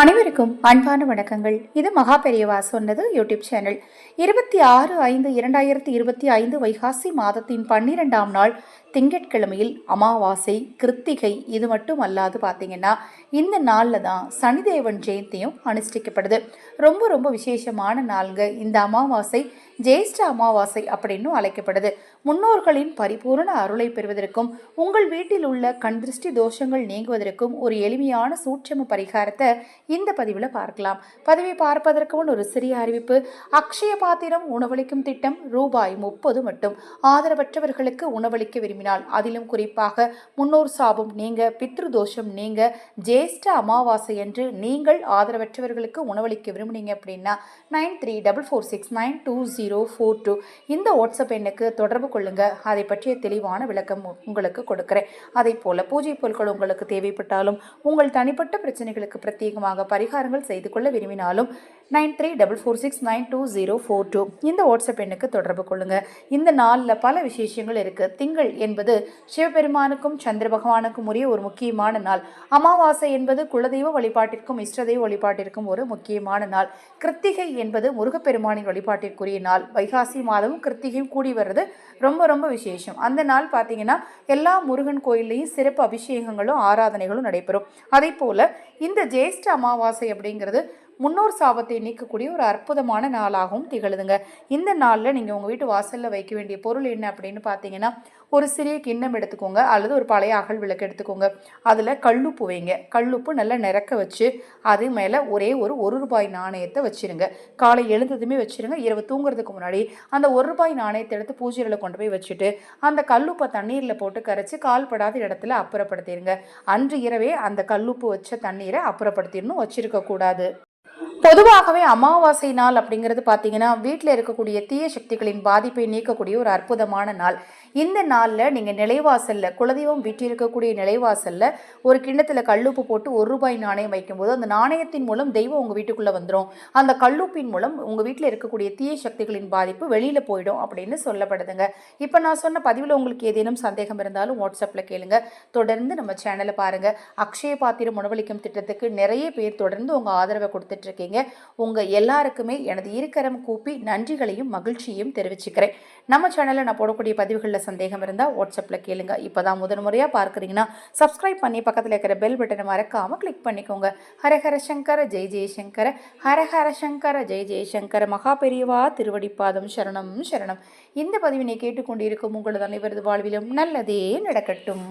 அனைவருக்கும் அன்பான வணக்கங்கள். இது மகா பெரியவா சொன்னது யூடியூப் சேனல். இருபத்தி ஆறு ஐந்து இரண்டாயிரத்தி இருபத்தி ஐந்து வைகாசி மாதத்தின் பன்னிரெண்டாம் நாள் திங்கட்கிழமையில் அமாவாசை கிருத்திகை இது மட்டும் அல்லாது பார்த்தீங்கன்னா இந்த நாளில் தான் சனிதேவன் ஜெயந்தியும் அனுஷ்டிக்கப்படுது. ரொம்ப ரொம்ப விசேஷமான நாளுங்க இந்த அமாவாசை. ஜேஷ்ட அமாவாசை அப்படின்னும் அழைக்கப்படுது. முன்னோர்களின் பரிபூரண அருளை பெறுவதற்கும் உங்கள் வீட்டில் உள்ள கண் திருஷ்டி தோஷங்கள் நீங்குவதற்கும் ஒரு எளிமையான சூட்சம பரிகாரத்தை இந்த பதிவில் பார்க்கலாம். பதிவை பார்ப்பதற்கு முன் ஒரு சிறிய அறிவிப்பு. அக்ஷய பாத்திரம் உணவளிக்கும் திட்டம் ரூபாய் முப்பது மட்டும். ஆதரவற்றவர்களுக்கு உணவளிக்க விரும்பினால் அதிலும் குறிப்பாக முன்னோர் சாபம் நீங்க பித்ரு தோஷம் நீங்க ஜேஷ்ட அமாவாசை என்று நீங்கள் ஆதரவற்றவர்களுக்கு உணவளிக்க விரும்புனீங்க அப்படின்னா nine three double four six nine two zero zero four two இந்த வாட்ஸ்அப் எண்ணுக்கு தொடர்பு கொள்ளுங்கள் அதை பற்றிய தெளிவான விளக்கம் உங்களுக்கு கொடுக்குறேன். அதே போல் பூஜை பொருட்கள் உங்களுக்கு தேவைப்பட்டாலும் உங்கள் தனிப்பட்ட பிரச்சனைகளுக்கு பிரத்யேகமாக பரிகாரங்கள் செய்து கொள்ள விரும்பினாலும் nine three double four six nine two zero four two இந்த வாட்ஸ்அப் எண்ணுக்கு தொடர்பு கொள்ளுங்கள் இந்த நாளில் பல விசேஷங்கள் இருக்குது திங்கள் என்பது சிவபெருமானுக்கும் சந்திர பகவானுக்கும் உரிய ஒரு முக்கியமான நாள். அமாவாசை என்பது குலதெய்வ வழிபாட்டிற்கும் இஷ்டதெய்வ வழிபாட்டிற்கும் ஒரு முக்கியமான நாள். கிருத்திகை என்பது முருகப்பெருமானின் வழிபாட்டிற்குரிய நாள். வைகாசி மாதமும் கிருத்திகையும் கூடி வர்றது ரொம்ப ரொம்ப விசேஷம். அந்த நாள் பார்த்தீங்கன்னா எல்லா முருகன் கோயில்லையும் சிறப்பு அபிஷேகங்களும் ஆராதனைகளும் நடைபெறும். அதே போல் இந்த ஜேஷ்ட அமாவாசை அப்படிங்கிறது முன்னோர் சாபத்தை நீக்கக்கூடிய ஒரு அற்புதமான நாளாகவும் திகழுதுங்க. இந்த நாளில் நீங்கள் உங்கள் வீட்டு வாசலில் வைக்க வேண்டிய பொருள் என்ன அப்படின்னு பார்த்தீங்கன்னா ஒரு சிறிய கிண்ணம் எடுத்துக்கோங்க. அல்லது ஒரு பழைய அகல் விளக்கு எடுத்துக்கோங்க. அதில் கல்லுப்பு வைங்க. கல்லுப்பு நல்லா நிறக்க வச்சு அது மேலே ஒரே ஒரு ஒரு ரூபாய் நாணயத்தை வச்சிருங்க. காலை எழுந்ததுமே வச்சுருங்க. இரவு தூங்குறதுக்கு முன்னாடி அந்த ஒரு ரூபாய் நாணயத்தை எடுத்து பூஜையில் கொண்டு போய் வச்சுட்டு அந்த கல்லுப்பை தண்ணீரில் போட்டு கரைச்சி கால்படாத இடத்துல அப்புறப்படுத்திடுங்க அன்று இரவே அந்த கல்லுப்பு வச்ச தண்ணீரை அப்புறப்படுத்திடணும். வச்சுருக்கக்கூடாது. பொதுவாகவே அமாவாசை நாள் அப்படிங்கிறது பார்த்தீங்கன்னா வீட்டில் இருக்கக்கூடிய தீய சக்திகளின் பாதிப்பை நீக்கக்கூடிய ஒரு அற்புதமான நாள். இந்த நாளில் நீங்கள் நிலைவாசலில் குலதெய்வம் வீட்டில் இருக்கக்கூடிய நிலைவாசலில் ஒரு கிண்ணத்தில் கல்லுப்பு போட்டு ஒரு ரூபாய் நாணயம் வைக்கும்போது அந்த நாணயத்தின் மூலம் தெய்வம் உங்கள் வீட்டுக்குள்ளே வந்துடும் அந்த கல்லுப்பின் மூலம் உங்கள் வீட்டில் இருக்கக்கூடிய தீய சக்திகளின் பாதிப்பு வெளியில் போயிடும் அப்படின்னு சொல்லப்படுதுங்க. இப்போ நான் சொன்ன பதிவில் உங்களுக்கு ஏதேனும் சந்தேகம் இருந்தாலும் வாட்ஸ்அப்பில் கேளுங்க. தொடர்ந்து நம்ம சேனலை பாருங்கள் அக்ஷய பாத்திரம் உணவளிக்கும் திட்டத்துக்கு நிறைய பேர் தொடர்ந்து உங்கள் ஆதரவை கொடுத்துட்ருக்கீங்க உங்கள் எல்லாருக்குமே எனது இருக்கரம் கூப்பி நன்றிகளையும் மகிழ்ச்சியையும் தெரிவிச்சுக்கிறேன். நம்ம சேனலில் நான் போடக்கூடிய பதிவுகளில் சந்தேகம் இருந்தால் வாட்ஸ்அப்பில் கேளுங்க. இப்போ தான் முதன் முறையாக பார்க்குறீங்கன்னா சப்ஸ்கிரைப் பண்ணி பக்கத்தில் இருக்கிற பெல் பட்டனை மறக்காமல் கிளிக் பண்ணிக்கோங்க. ஹரஹர சங்கர ஜெய் ஜெயசங்கர ஹரஹர சங்கர ஜெய் ஜெயசங்கர மகா பெரியவா திருவடிப்பாதம் சரணம் சரணம். இந்த பதிவினை கேட்டுக்கொண்டிருக்கும் உங்களது அனைவரது வாழ்விலும் நல்லதே நடக்கட்டும்.